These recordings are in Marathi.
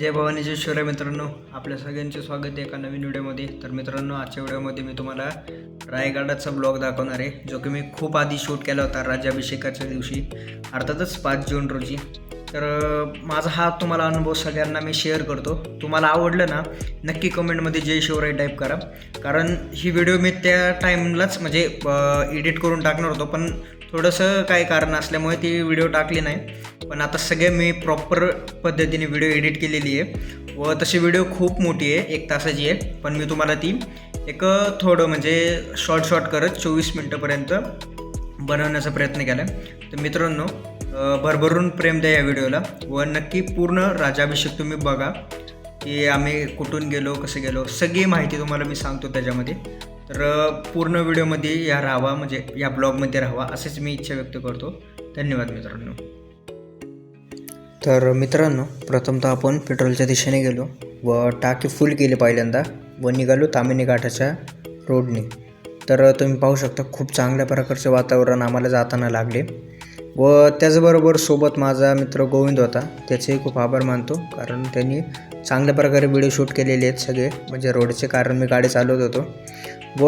जय भवानी जय शिवराय मित्रांनो. आपल्या सगळ्यांचे स्वागत आहे एका नवीन व्हिडिओमध्ये. तर मित्रांनो आजच्या व्हिडिओमध्ये मी तुम्हाला रायगडाचा ब्लॉग दाखवणार आहे जो की मी खूप आधी शूट केला होता राज्याभिषेकाच्या दिवशी अर्थातच पाच जून रोजी. तर माझा हा तुम्हाला अनुभव सगळ्यांना मी शेअर करतो. तुम्हाला आवडलं ना नक्की कमेंटमध्ये जय शिवराय टाईप करा. कारण ही व्हिडिओ मी त्या टाईमलाच म्हणजे एडिट करून टाकणार होतो पण थोडंसं काही कारण असल्यामुळे ती व्हिडिओ टाकली नाही. पण आता सगळे मी प्रॉपर पद्धतीने व्हिडिओ एडिट केलेली आहे. व तशी व्हिडिओ खूप मोठी आहे एक तासाची आहे. पण मी तुम्हाला ती एक थोडं म्हणजे शॉर्ट शॉर्ट करत चोवीस मिनटंपर्यंत बनवण्याचा प्रयत्न केला तर मित्रांनो भरभरून प्रेम द्या या व्हिडिओला व नक्की पूर्ण राजाभिषेक तुम्ही बघा की आम्ही कुठून गेलो कसं गेलो सगळी माहिती तुम्हाला मी सांगतो त्याच्यामध्ये. तर पूर्ण व्हिडिओमध्ये या राहावा म्हणजे या ब्लॉगमध्ये राहावा असेच मी इच्छा व्यक्त करतो. धन्यवाद मित्रांनो. तर मित्रांनो प्रथमतः आपण पेट्रोलच्या दिशेने गेलो व टाकी फुल केली पहिल्यांदा व निघालो तामिनी घाटाच्या रोडने तर तुम्ही पाहू शकता खूप चांगल्या प्रकारचे वातावरण आम्हाला जाताना लागले व त्याचबरोबर सोबत माझा मित्र गोविंद होता त्याचेही खूप आभार मानतो कारण त्यांनी चांगल्या प्रकारे व्हिडिओ शूट केलेले आहेत सगळे. म्हणजे रोडचे कारण मी गाडी चालवत होतो. व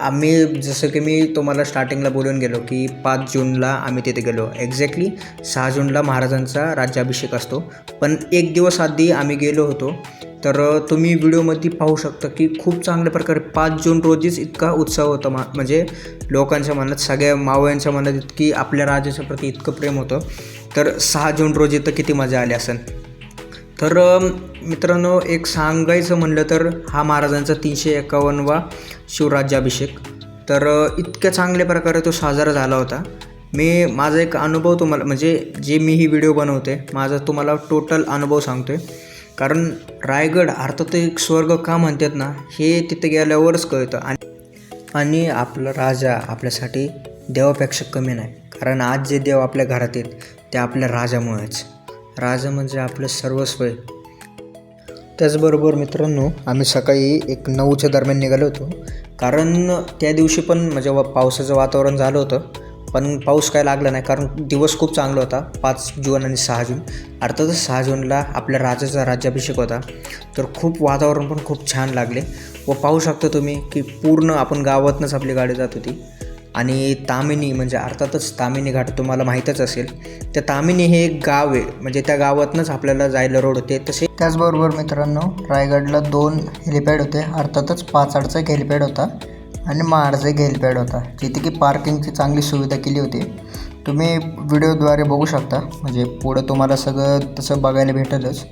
आम्ही जसं की मी तुम्हाला स्टार्टिंगला बोलून गेलो की पाच जूनला आम्ही तिथे गेलो. एक्झॅक्टली सहा जूनला महाराजांचा राज्याभिषेक असतो. पण एक दिवस आधी आम्ही गेलो होतो. तर तुम्ही व्हिडिओमध्ये पाहू शकता की खूप चांगल्या प्रकारे पाच जून रोजीच इतका उत्साह होता मा म्हणजे लोकांच्या मनात सगळ्या मावळ्यांच्या मनात इतकी आपल्या राजाच्या प्रती इतकं प्रेम होतं. तर सहा जून रोजी तर किती मजा आली असेल तर मित्रांनो एक सांगायचं म्हणलं तर हा महाराजांचा तीनशे एकावन्नवा शिवराज्याभिषेक. तर इतक्या चांगल्या प्रकारे तो साजरा झाला होता. मी माझा एक अनुभव तुम्हाला म्हणजे जे मी ही व्हिडिओ बनवते माझा तुम्हाला टोटल अनुभव सांगतो आहे कारण रायगड अर्थात एक स्वर्ग का म्हणतात ना हे तिथे गेल्यावरच कळतं. आणि आणि आपला राजा आपल्यासाठी देवापेक्षा कमी नाही. कारण आज जे देव आपल्या घरात आहेत ते आपल्या राजामुळेच. राजा म्हणजे आपलं सर्वस्व आहे. त्याचबरोबर मित्रांनो आम्ही सकाळी एक नऊच्या दरम्यान निघालो होतो. कारण त्या दिवशी पण म्हणजे वा- पावसाचं वातावरण झालं होतं. पण पाऊस काय लागला नाही कारण दिवस खूप चांगला होता. पाच जून आणि सहा जून. अर्थातच सहा जूनला आपल्या राजाचा राज्याभिषेक होता. तर खूप वातावरण पण खूप छान लागले. व पाहू शकता तुम्ही की पूर्ण आपण गावातनंच आपली गाडी जात होती. आणि तामिनी म्हणजे अर्थातच तामिनी घाट तुम्हाला माहीतच असेल. तर तामिनी हे एक गाव आहे. म्हणजे त्या गावातनंच आपल्याला जायला रोड होते. तसे त्याचबरोबर मित्रांनो रायगडला दोन हेलिपॅड होते. अर्थातच पाचाडचा एक हेलिपॅड होता आणि महाडचा एक हेलिपॅड होता. जिथे की पार्किंगची चांगली सुविधा केली होती. तुम्ही व्हिडिओद्वारे बघू शकता. म्हणजे पुढं तुम्हाला सगळं तसं बघायला भेटेलच.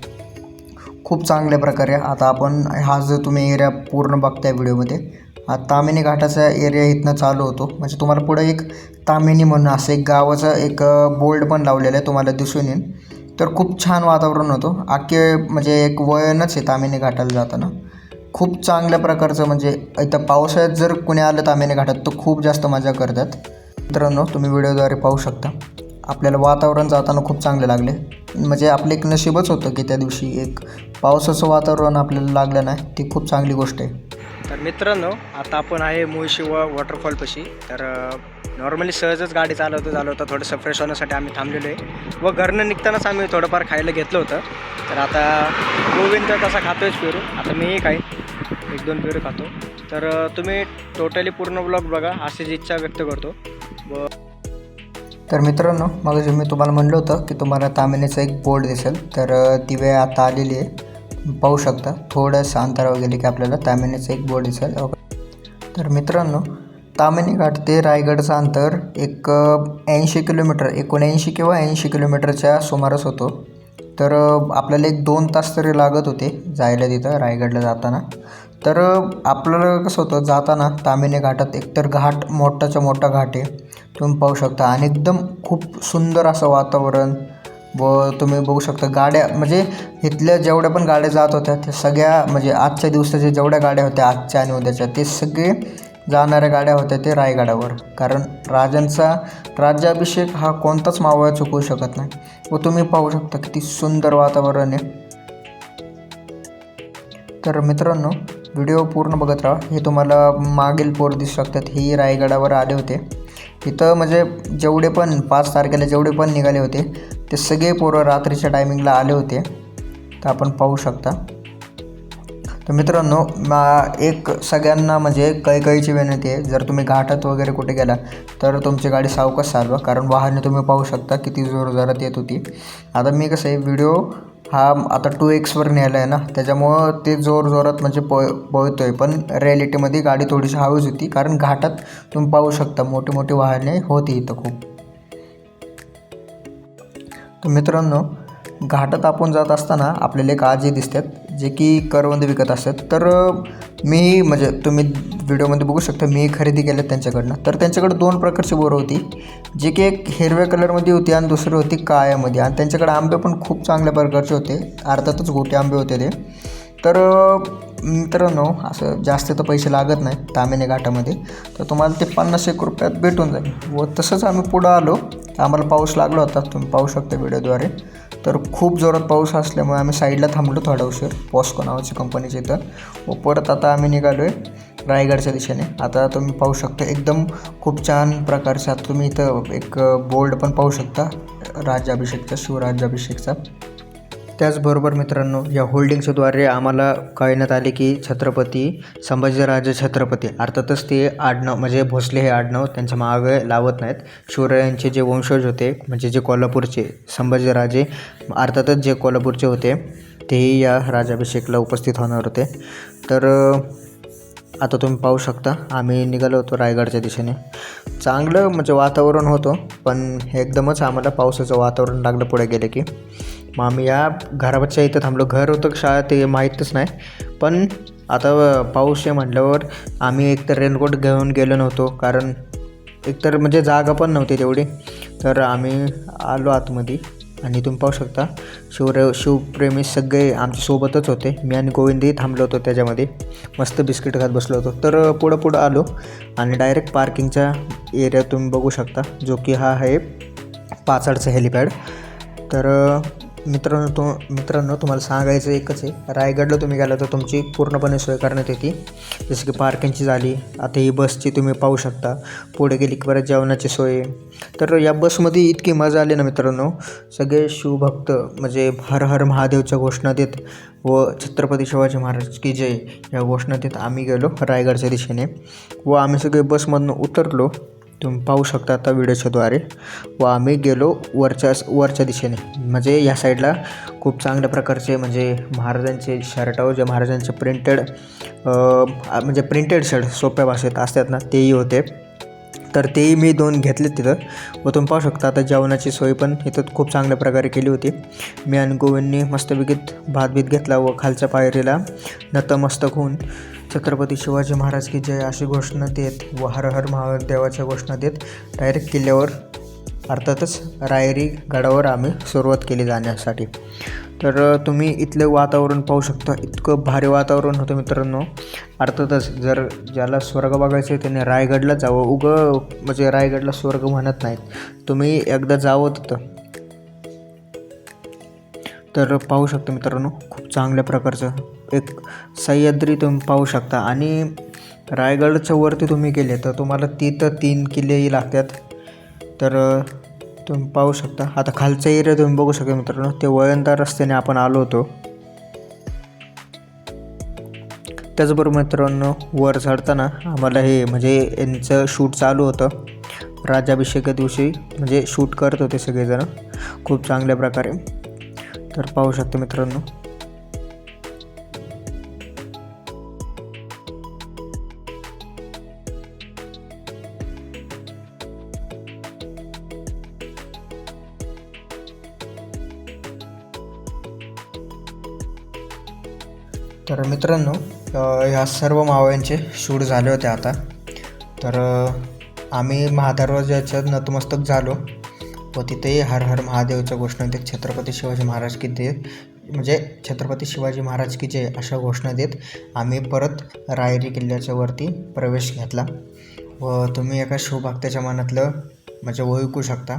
खूप चांगल्या प्रकारे. आता आपण हा जो तुम्ही एरिया पूर्ण बघताय व्हिडिओमध्ये हा तामिनी घाटाचा एरिया इथनं चालू होतो. म्हणजे तुम्हाला पुढं एक तामिनी म्हणून असं एक गावाचं एक बोर्ड पण लावलेलं आहे तुम्हाला दिसून येईल. तर खूप छान वातावरण होतं. अख्खे म्हणजे एक वयनच आहे तामिनी घाटाला जाताना. खूप चांगल्या प्रकारचं म्हणजे इथं पावसाळ्यात जर कुणी आलं तामिनी घाटात तर खूप जास्त मजा करतात. मित्रांनो तुम्ही व्हिडिओद्वारे पाहू शकता. आपल्याला वातावरण जाताना खूप चांगले लागले. म्हणजे आपलं एक नशीबच होतं की त्या दिवशी एक पावसाचं वातावरण आपल्याला लागलं नाही ती खूप चांगली गोष्ट आहे. तर मित्रांनो आता आपण आहे मुळशी व वॉटरफॉलपाशी. तर नॉर्मली सहजच गाडी चालवतो चालवता थोडंसं फ्रेश होण्यासाठी आम्ही थांबलेलो आहे. व घरनं निघतानाच आम्ही थोडंफार खायला घेतलं होतं. तर आता गोविंद तसा खातोयच पेरू? आता मीही काही एक दोन पेरू खातो. तर तुम्ही टोटली पूर्ण ब्लॉग बघा अशीच इच्छा व्यक्त करतो. व तर मित्रांनो मग जे मी तुम्हाला म्हणलं होतं की तुम्हाला तामिनीचा एक बोर्ड दिसेल तर ती वेळ आता आलेली आहे. पाहू शकता थोडंसं अंतरावर गेले की आपल्याला तामिनीचा एक बोर्ड दिसेल. तर मित्रांनो तामिनी घाट ते रायगडचं अंतर एक ऐंशी किलोमीटर एकोणऐंशी किंवा ऐंशी किलोमीटरच्या सुमारास होतो. तर आपल्याला एक दोन तास तरी लागत होते जायला तिथं रायगडला जाताना. तर आपल्याला कसं होतं जाताना तामिनी घाटात एकतर घाट मोठाच्या मोठा घाट आहे तुम्ही पाहू शकता. आणि एकदम खूप सुंदर असं वातावरण व तुम्ही बघू शकता गाड्या म्हणजे इथल्या जेवढ्या पण गाड्या जात होत्या त्या सगळ्या म्हणजे आजच्या दिवसाच्या जेवढ्या गाड्या होत्या आजच्या आणि उद्याच्या ते सगळे जाणाऱ्या गाड्या होत्या ते रायगडावर. कारण राजांचा राज्याभिषेक हा कोणताच मावळा चुकवू शकत नाही. व तुम्ही पाहू शकता किती सुंदर वातावरण आहे. तर मित्रांनो व्हिडिओ पूर्ण बघत राहा. हे तुम्हाला मागील पोर दिसू शकतात. हे रायगडावर आले होते. इथं म्हणजे जेवढे पण पाच तारखेला जेवढे पण निघाले होते ते सगळे पोरं रात्रीच्या टायमिंगला आले होते. तर आपण पाहू शकता. तर मित्रांनो मा एक सगळ्यांना म्हणजे कळकळीची विनंती आहे. जर तुम्ही घाटात वगैरे कुठे गेला तर तुमची गाडी सावकाश चालवा. कारण वाहने तुम्ही पाहू शकता किती जोरजोरात येत होती. आता मी कसं आहे व्हिडिओ हा आता टू एक्सवर न्यायला आहे ना त्याच्यामुळं ते जोर जोरात म्हणजे पळ पळतो आहे पण रिॲलिटीमध्ये गाडी थोडीशी हळूच होती कारण घाटात तुम्ही पाहू शकता मोठी मोठी वाहने होती इथं खूप. तर मित्रांनो घाटात आपण जात असताना आपल्याला एक आजी दिसतात. जे की करवंद विकत असतात. तर मी म्हणजे तुम्ही व्हिडिओमध्ये बघू शकता मी खरेदी केल्यात त्यांच्याकडनं. तर त्यांच्याकडे दोन प्रकारची बोरं होती. जे की एक हिरव्या कलरमध्ये होती आणि दुसरी होती काळ्यामध्ये. आणि त्यांच्याकडे आंबे पण खूप चांगल्या प्रकारचे होते. अर्थातच गोटे आंबे होते ते. तर मित्रांनो असं जास्त तर पैसे लागत नाही तामिनी घाटामध्ये. तर तुम्हाला ते पन्नास एक रुपयात भेटून जाईल. व तसंच आम्ही पुढं आलो. आम्हाला पाऊस लागला होता तुम्ही पाहू शकता व्हिडिओद्वारे. तर खूप जोरात पाऊस असल्यामुळे आम्ही साईडला थांबलो थोडा उशीर पॉस्को नावाची कंपनीच्या इथं. व परत आता आम्ही निघालो आहे रायगडच्या दिशेने. आता तुम्ही पाहू शकता एकदम खूप छान प्रकारचा तुम्ही इथं एक बोर्ड पण पाहू शकता राज्याभिषेकचा शिवराज्याभिषेकचा त्याचबरोबर मित्रांनो या होल्डिंग्सद्वारे आम्हाला कळण्यात आले की छत्रपती संभाजीराजे छत्रपती अर्थातच ते आडनाव म्हणजे भोसले हे आडनाव त्यांच्या मागे लावत नाहीत. शिवरायांचे जे वंशज होते म्हणजे जे कोल्हापूरचे संभाजीराजे अर्थातच जे कोल्हापूरचे होते तेही या राजाभिषेकला उपस्थित होणार होते. तर आता तुम्ही पाहू शकता आम्ही निघालो होतो रायगडच्या दिशेने. चांगलं म्हणजे वातावरण होतं पण एकदमच आम्हाला पावसाचं वातावरण लागलं पुढे गेले की. मग आम्ही या घराच्या इथं थांबलो. घर होतं शाळा ते माहीतच नाही. पण आता पाऊस आहे म्हटल्यावर आम्ही एकतर रेनकोट घेऊन गेलो नव्हतो. कारण एकतर म्हणजे जागा पण नव्हती तेवढी. तर आम्ही आलो आतमध्ये आणि तुम्ही पाहू शकता शिवरे शिवप्रेमी सगळे आमच्यासोबतच होते. मी आणि गोविंदही थांबलो होतो त्याच्यामध्ये. मस्त बिस्किट खात बसलो होतो. तर पुढं पुढं आलो आणि डायरेक्ट पार्किंगच्या एरिया तुम्ही बघू शकता जो की हा आहे पाचडचं हेलिपॅड. तर मित्रांनो तो मित्रांनो तुम्हाला सांगायचं एकच आहे. रायगडला तुम्ही गेला तर तुमची पूर्णपणे सोय करण्यात येते. जसं की पार्किंगची झाली आता ही बसची तुम्ही पाहू शकता. पुढे गेली की परत जेवणाची सोय. तर या बसमध्ये इतकी मजा आली ना मित्रांनो. सगळे शिवभक्त म्हणजे हर हर महादेवच्या घोषणा देत व छत्रपती शिवाजी महाराज की जय या घोषणा देत आम्ही गेलो रायगडच्या दिशेने. व आम्ही सगळे बसमधनं उतरलो. तुम्ही पाहू शकता आता व्हिडिओच्याद्वारे. व आम्ही गेलो वरच्या वरच्या दिशेने. म्हणजे या साईडला खूप चांगल्या प्रकारचे म्हणजे महाराजांचे शर्टावर जे महाराजांचे प्रिंटेड म्हणजे प्रिंटेड शर्ट सोप्या भाषेत असतात ना तेही होते. तर तेही मी दोन घेतले तिथं. व तुम्ही पाहू शकता आता जेवणाची सोय पण इथं खूप चांगल्या प्रकारे केली होती. मी आणि गोविंदनी मस्तपैकीत भात बीत घेतला व खालच्या पायरीला नतमस्तक होऊन छत्रपती शिवाजी महाराज की जय अशी घोषणा देत व हर हर महादेवाच्या घोषणा देत डायरेक्ट किल्ल्यावर अर्थातच रायरी गडावर आम्ही सुरुवात केली जाण्यासाठी. तर तुम्ही इथलं वातावरण पाहू शकता. इतकं भारी वातावरण होतं मित्रांनो. अर्थातच जर ज्याला स्वर्ग बघायचं आहे त्याने रायगडला जावं. उगं म्हणजे रायगडला स्वर्ग म्हणत नाहीत. तुम्ही एकदा जावं तिथं. तर पाहू शकता मित्रांनो खूप चांगल्या प्रकारचं एक सह्याद्री तुम्ही पाहू शकता. आणि रायगडच्या वरती तुम्ही गेले तर तुम्हाला तिथं तीन किल्लेही लागतात. तर तुम्ही पाहू शकता. आता खालचा एरिया तुम्ही बघू शकता मित्रांनो. ते वळणदार रस्त्याने आपण आलो होतो. त्याचबरोबर मित्रांनो वर चढताना आम्हाला हे म्हणजे यांचं शूट चालू होतं. राज्याभिषेका दिवशी म्हणजे शूट करत होते सगळेजण. खूप चांगल्या प्रकारे. तर पाहू शकता मित्रांनो. तर मित्रांनो ह्या सर्व मावळ्यांचे शूट झाले होते आता. तर आम्ही महादरवाज्याच्या नतमस्तक झालो. व तिथेही हर हर महादेवच्या घोषणा देत छत्रपती शिवाजी महाराज की जय म्हणजे छत्रपती शिवाजी महाराज की जय अशा घोषणा देत आम्ही परत रायरी किल्ल्याच्या वरती प्रवेश घेतला. व तुम्ही एका शिवभक्ताच्या मनातलं म्हणजे ओळखू शकता.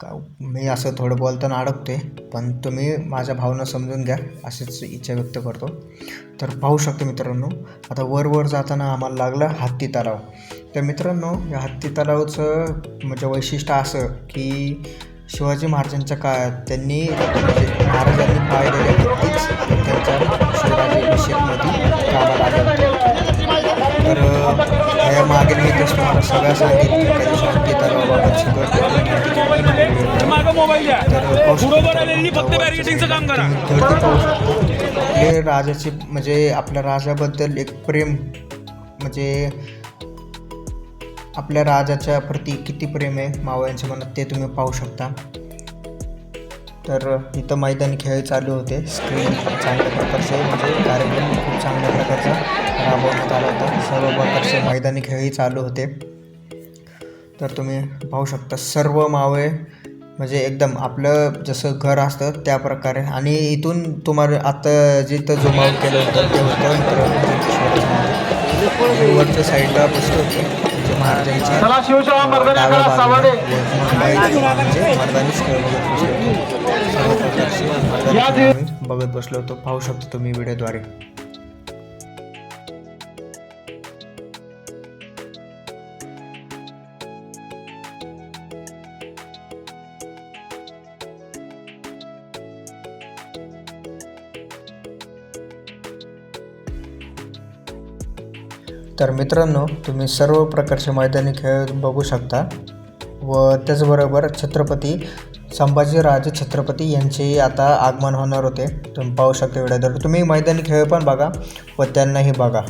का मी असं थोडं बोलताना अडकतो आहे पण तुम्ही माझ्या भावना समजून घ्या अशीच इच्छा व्यक्त करतो. तर पाहू शकतो मित्रांनो आता वर वर जाताना आम्हाला लागला हत्ती तलाव. तर मित्रांनो या हत्ती तलावचं म्हणजे वैशिष्ट्य असं की शिवाजी महाराजांच्या काळात त्यांनी म्हणजे महाराजांनी पाय दिले त्यांच्या शिवराजाभिषेकमध्ये कामाला सगळं तर पुढं बोलायला फक्त बॅरिकेटिंगचं काम करा. गर्दी पाहू शकता. आपले राजाचे म्हणजे आपल्या राजाबद्दल एक प्रेम म्हणजे आपल्या राजाच्या प्रती किती प्रेम आहे मावळ्यांच्या मनात ते तुम्ही पाहू शकता. तर इथं मैदानी खेळ चालू होते. स्क्रीन चांगल्या प्रकारचे म्हणजे कार्यक्रम खूप चांगल्या प्रकारचा. राबवण्यात आला होता सर्व प्रकारचे मैदानी खेळही चालू होते. तर तुम्ही पाहू शकता सर्व मावळे म्हणजे एकदम आपलं जसं घर असतं त्या प्रकारे. आणि इथून तुम्हाला आता जिथं जो माऊट केलं होतं ते होतं वरच्या साईडला बसलो होते. म्हणजे म्हणजे बघत बसलो होतो. पाहू शकतो तुम्ही व्हिडिओद्वारे. तर मित्रांनो तुम्ही सर्व प्रकारचे मैदानी खेळ बघू शकता व त्याचबरोबर छत्रपती संभाजीराजे छत्रपती यांचेही आता आगमन होणार होते. तुम्ही पाहू शकता एवढ्या. तर तुम्ही मैदानी खेळ पण बघा व त्यांनाही बघा.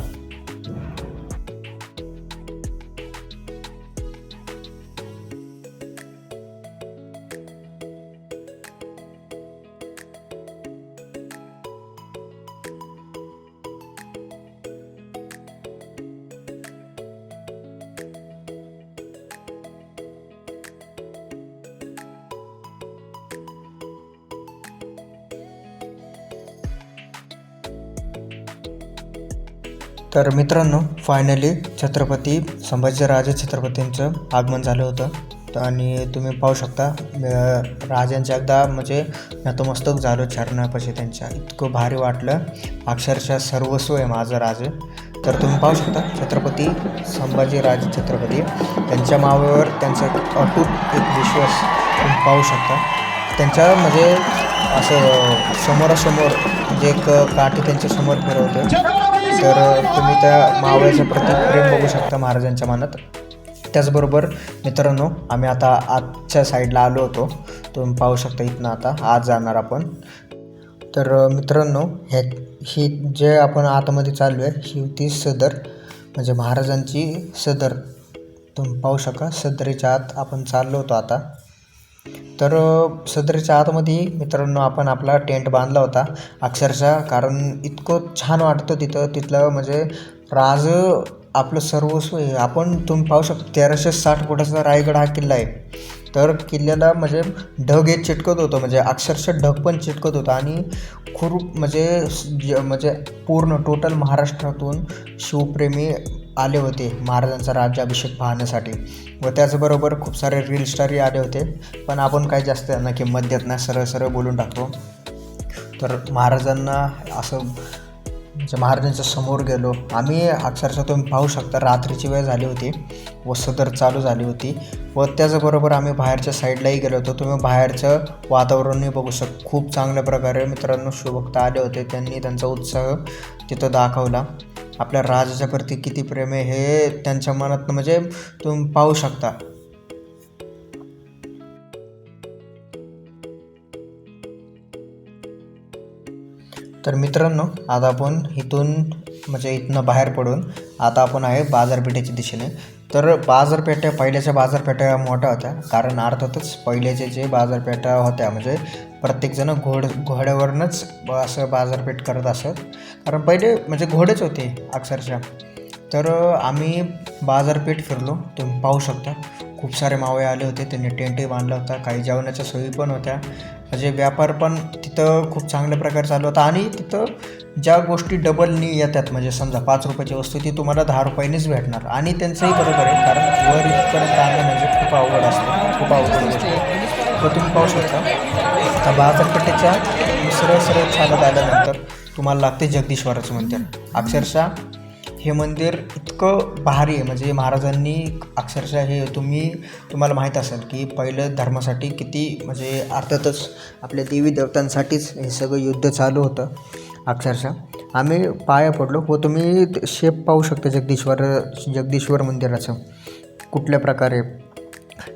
तर मित्रांनो फायनली छत्रपती संभाजीराजे छत्रपतींचं आगमन झालं होतं. तर आणि तुम्ही पाहू शकता राजांच्या एकदा म्हणजे नतमस्तक झालो चरणापाशी त्यांच्या. इतकं भारी वाटलं. अक्षरशः सर्वस्व आहे माझं राज. तर तुम्ही पाहू शकता छत्रपती संभाजीराजे छत्रपती त्यांच्या मावेवर त्यांचा अटूट एक विश्वास तुम्ही पाहू शकता. त्यांच्या म्हणजे असं समोरासमोर म्हणजे एक काठी त्यांच्यासमोर तर तुम्ही त्या मावळ्याचं प्रति प्रेम बघू शकता महाराजांच्या मनात. त्याचबरोबर मित्रांनो आम्ही आता आजच्या साईडला आलो होतो. तुम्ही पाहू शकता इथनं आता आज जाणार आपण. तर मित्रांनो हे ही जे आपण आतमध्ये चाललो आहे ही होती सदर. म्हणजे महाराजांची सदर. तुम्ही पाहू शका सदरीच्या आत आपण चाललो होतो आता. तर सदरीच्या आतमध्ये मित्रांनो आपण आपला टेंट बांधला होता. अक्षरशः कारण इतकं छान वाटतं तिथं. तिथलं म्हणजे राज आपलं सर्वस्व आहे. आपण तुम्ही पाहू शकता तेराशे साठ फुटाचा रायगड हा किल्ला आहे. तर किल्ल्याला म्हणजे ढग हे चिटकत होतं. म्हणजे अक्षरशः ढग पण चिटकत होतं. आणि खूप म्हणजे ज- म्हणजे पूर्ण टोटल महाराष्ट्रातून शिवप्रेमी आले होते महाराजांचा राज्याभिषेक पाहण्यासाठी. व त्याचबरोबर खूप सारे रील स्टारही आले होते. पण आपण काही जास्त त्यांना किंमत देत नाही सरळ सरळ बोलून टाकतो. तर महाराजांना असं म्हणजे महाराजांच्या समोर गेलो. आम्ही अक्षरशः तुम्ही पाहू शकता रात्रीची वेळ झाली होती व सदर चालू झाली होती. व त्याचबरोबर आम्ही बाहेरच्या साईडलाही गेलो होतो. तुम्ही बाहेरचं वातावरणही बघू शक खूप चांगल्या प्रकारे मित्रांनो शुभक्त आले होते. त्यांनी त्यांचा उत्साह तिथं दाखवला. आपल्या राजाच्या प्रती किती प्रेम आहे हे त्यांच्या मनात म्हणजे तुम्ही पाहू शकता. तर मित्रांनो आता आपण इथून म्हणजे इथनं बाहेर पडून आता आपण आहे बाजारपेठेच्या दिशेने. तर बाजारपेठ्या पहिल्याच्या बाजारपेठ्या मोठ्या होत्या कारण अर्थातच पहिल्याचे जे बाजारपेठा होत्या म्हणजे प्रत्येकजण घोड घोड्यावरूनच असं बाजारपेठ करत असत. कारण पहिले म्हणजे घोडेच होते अक्षरशः. तर आम्ही बाजारपेठ फिरलो. तुम्ही पाहू शकता. खूप सारे मावळे आले होते. त्यांनी टेंटही बांधला होता. काही जेवणाच्या सोयी पण होत्या. म्हणजे व्यापार पण तिथं खूप चांगल्या प्रकारे चालू होता. आणि तिथं ज्या गोष्टी डबलनी येतात म्हणजे समजा पाच रुपयाची वस्तू ती तुम्हाला दहा रुपयानेच भेटणार. आणि त्यांचंही बरोबर आहे. कारण वर इथपर्यंत आणणं म्हणजे खूप अवघड असतं. खूप अवघड गोष्ट. तर तुम्ही पाहू शकता. आता बाजारपेठेच्या सरळ सरळ चालत आल्यानंतर तुम्हाला लागते जगदीश्वराचं मंदिर. अक्षरशः हे मंदिर इतकं भारी आहे म्हणजे महाराजांनी अक्षरशः हे तुम्ही तुम्हाला माहीत असेल की पहिलं धर्मासाठी किती म्हणजे अर्थातच आपल्या देवी देवतांसाठीच हे सगळं युद्ध चालू होतं अक्षरशः. आम्ही पाया पडलो व तुम्ही ते शेप पाहू शकता जगदीश्वर जगदीश्वर मंदिराचं कुठल्या प्रकारे.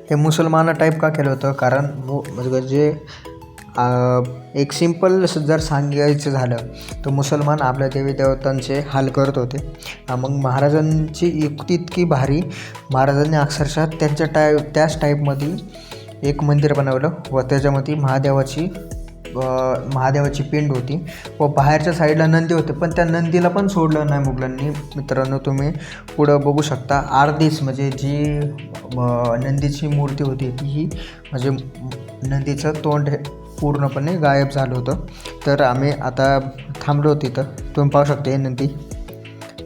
हे मुसलमान टाईप का केलं होतं? कारण म्हणजे जे एक सिंपल जर सांगायचं झालं तर मुसलमान आपल्या देवी देवतांचे हाल करत होते. मग महाराजांची युक्ती इतकी भारी महाराजांनी अक्षरशः त्यांच्या टाय त्याच टाईपमध्ये एक मंदिर बनवलं व त्याच्यामध्ये महादेवाची महादेवाची पिंड होती. व बाहेरच्या साईडला नंदी होते पण त्या नंदीला पण सोडलं नाही मुघलांनी. मित्रांनो तुम्ही पुढं बघू शकता. आर्धीच म्हणजे जी नंदीची मूर्ती होती ती ही म्हणजे नंदीचं तोंड पूर्णपणे गायब झालं होतं. तर आम्ही आता थांबलो तिथं. तुम्ही पाहू शकता नंदी.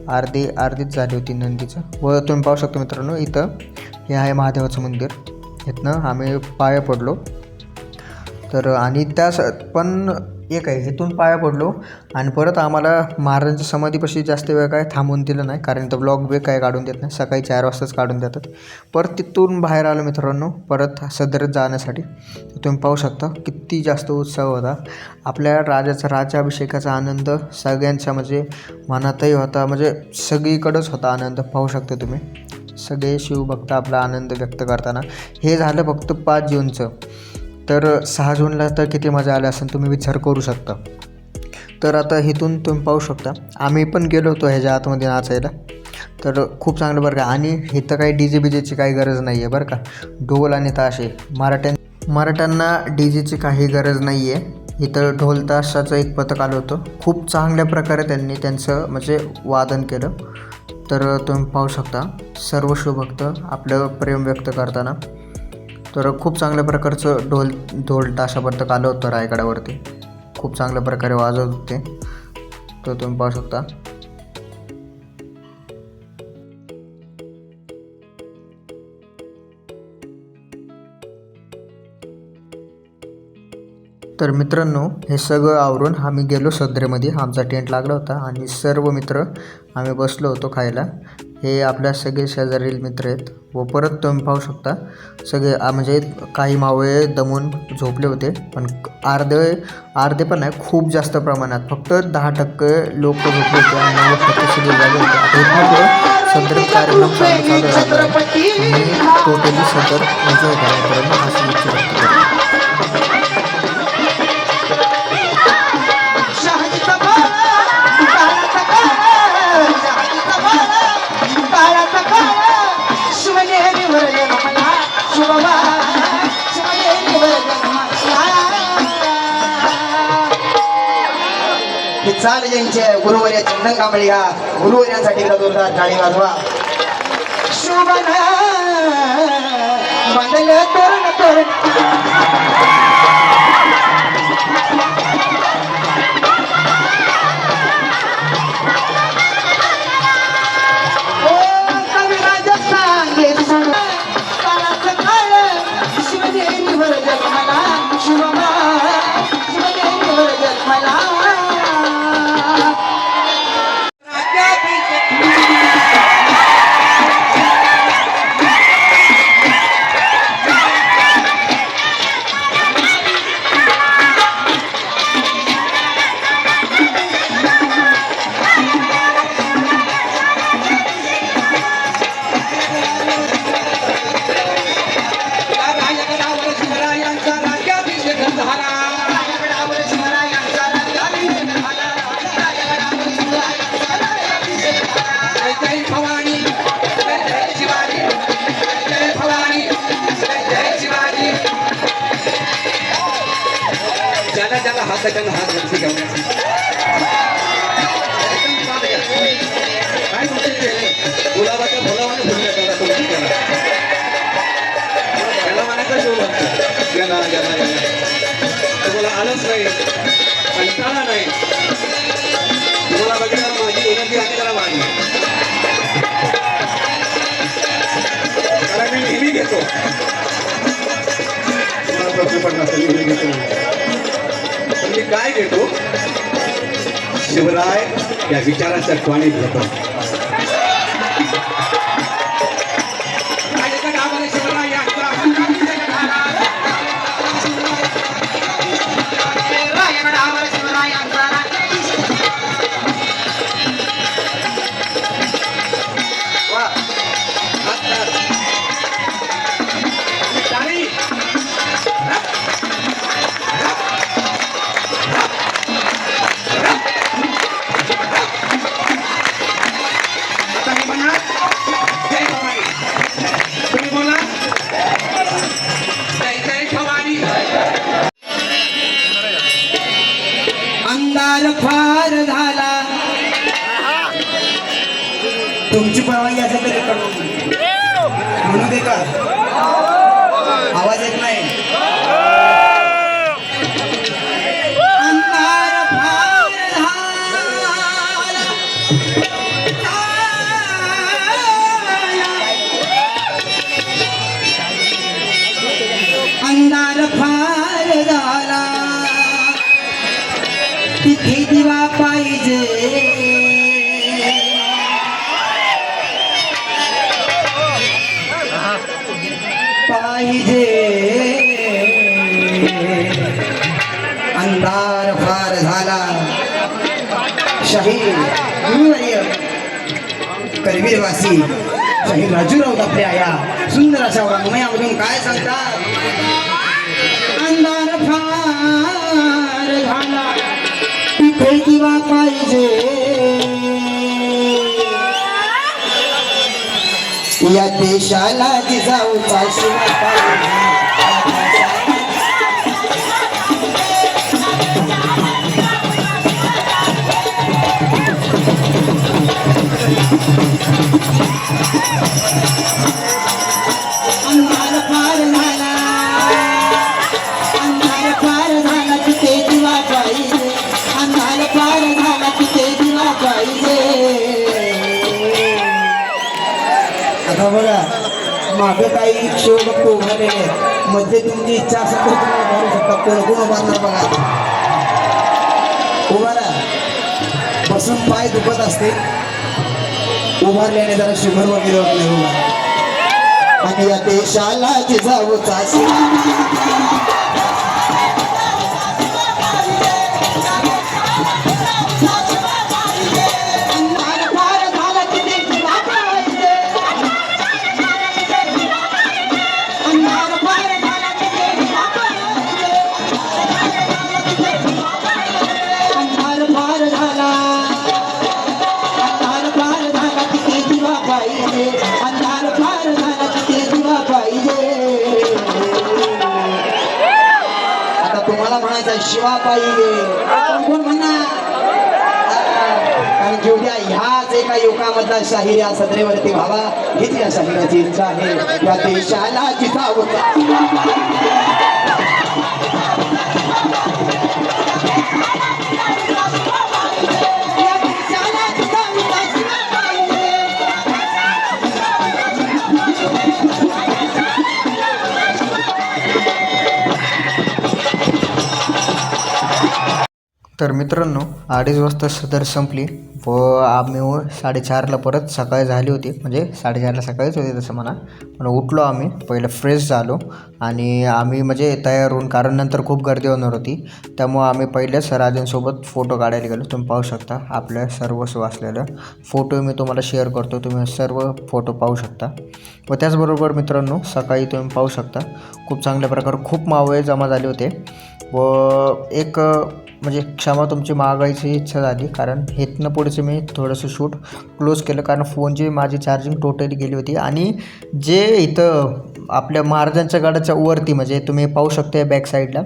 अर्धी अर्धीच झाली होती नंदीचं. व तुम्ही पाहू शकता मित्रांनो इथं हे आहे महादेवाचं मंदिर. इथनं आम्ही पाया पडलो. तर आणि त्यास पण एक आहे इथून पाया पडलो आणि परत आम्हाला महाराजांच्या समाधीपाशी जास्त वेळ काय थांबून दिलं नाही कारण तर ब्लॉग बे काय काढून देत नाही सकाळी चार वाजताच काढून देतात. परत तिथून बाहेर आलो मित्रांनो परत सदरत जाण्यासाठी. तुम्ही पाहू शकता किती जास्त उत्साह होता. आपल्या राजाचा राज्याभिषेकाचा आनंद सगळ्यांच्या म्हणजे मनातही होता म्हणजे सगळीकडंच होता आनंद पाहू शकता तुम्ही. सगळे शिवभक्त आपला आनंद व्यक्त करताना. हे झालं फक्त पाच जूनचं. तर सहा जूनला तर किती मजा आली असेल तुम्ही विचार करू शकता. तर आता इथून तुम्ही पाहू शकता आम्ही पण गेलो होतो ह्याच्या आतमध्ये नाचायला. तर खूप चांगलं बरं का आणि इथं काही डी जे बीजेची काही गरज नाही आहे बरं का. ढोल आणि ताशे मराठ्यां मराठ्यांना डी जेची काही गरज नाही आहे इथं ढोल ताशाचं एक पथक आलं होतं. खूप चांगल्या प्रकारे त्यांनी त्यांचं म्हणजे वादन केलं. तर तुम्ही पाहू शकता सर्व शुभक्त आपलं प्रेम व्यक्त करताना. तर खूप चांगल्या प्रकारचं ढोल ढोल ताशापथक आलं होतं रायगडावरती. खूप चांगल्या प्रकारे वाजवत होते. तर तुम्ही पाहू शकता. तर मित्रांनो हे सगळं आवरून आम्ही गेलो सदरेमध्ये. आमचा टेंट लागला होता आणि सर्व मित्र आम्ही बसलो होतो खायला. हे आपल्या सगळे शेजारील मित्र आहेत. व परत तुम्ही पाहू शकता. सगळे म्हणजे काही मावळे दमून झोपले होते. पण अर्धे अर्धे पण नाही खूप जास्त प्रमाणात. फक्त दहा टक्के लोक झोपले होते आणि नव्वद टक्के सगळे झाले होते. सदर कार्यक्रम चालू चालू राहणार टोटली सदर एन्जॉय करा मित्रांनो अशी इच्छा ही चाल यांचे गुरुवर्य चंदन कांबळे या गुरुवर्यांसाठी एकदा जोरदार टाळी वाजवा ज्याला हात त्यांना घ्या. काय म्हणते गुलाबाच्या फुलावाने फुलले त्याला तुमची त्याला त्याला म्हणायचं म्हणतो गेला गेला गेला तुम्हाला आलंच नाही. कंटाळा नाही. तुम्हाला बघितल्यावर माझी एनर्जी आहे त्याला माझी कारण मी नेहमी घेतो. तुम्हाला प्रश्न पडला घेतो. काय घेतो शिवराय या विचाराच्या पाणी घेतो आवाज येत नाही. शाहीर गुरुवर्य करवीरवासी शाहीर राजू राऊत आपल्या या सुंदर अशा वाङ्मयामधून काय सांगतात? अंधार फार झाला तिथे किंवा पाहिजे. या देशाला जिजाऊचा शिवा पाहिजे. माझं काही शिवभक्त उभारलेले मध्ये तुमची इच्छा असेल तर तुम्हाला उभारू शकता. कोण कोण उभारणार बघा. उभारा बसून पाय दुखत असते उभारल्याने जरा शुगर वगैरे होत नाही आणि या देशाला जिजाऊचा शिवा मला तुम्हाला म्हणायचं शिवा पाहिजे कोण कारण जेवढ्या ह्याच एका युगामधला शाहीर या सदरेवरती व्हावा हीच या शाहिराची इच्छा आहे. त्या देशाला जिजावता तर मित्रांनो अडीच वाजता सदर संपली व आम्ही साडेचारला परत सकाळी झाली होती. म्हणजे साडेचारला सकाळीच होती तसं म्हणा. पण उठलो आम्ही. पहिलं फ्रेश झालो. आणि आम्ही म्हणजे तयार होऊन कारण नंतर खूप गर्दी होणार होती. त्यामुळं आम्ही पहिलेच राजांसोबत फोटो काढायला गेलो. तुम्ही पाहू शकता आपल्या सर्वस्व असलेलं फोटो मी तुम्हाला शेअर करतो. तुम्ही सर्व फोटो पाहू शकता. व त्याचबरोबर मित्रांनो सकाळी तुम्ही पाहू शकता खूप चांगल्या प्रकारे खूप मावळे जमा झाले होते. व एक म्हणजे क्षमा तुमची मागायची इच्छा झाली कारण हेतनं पुढचे मी थोडंसं शूट क्लोज केलं कारण फोनची माझी चार्जिंग टोटली गेली होती. आणि जे इथं आपल्या महाराजांच्या गडाच्या वरती म्हणजे तुम्ही पाहू शकता बॅक साईडला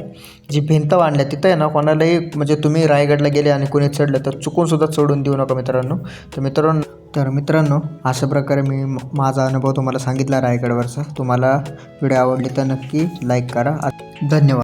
जी भिंत बांधल्या तिथं आहे ना कोणालाही म्हणजे तुम्ही रायगडला गेले आणि कोणी चढलं तर चुकूनसुद्धा चढून देऊ नका मित्रांनो. तर मित्रांनो तर मित्रांनो अशा प्रकारे मी माझा अनुभव तुम्हाला सांगितला रायगडवरचा. तुम्हाला व्हिडिओ आवडली तर नक्की लाईक करा. धन्यवाद.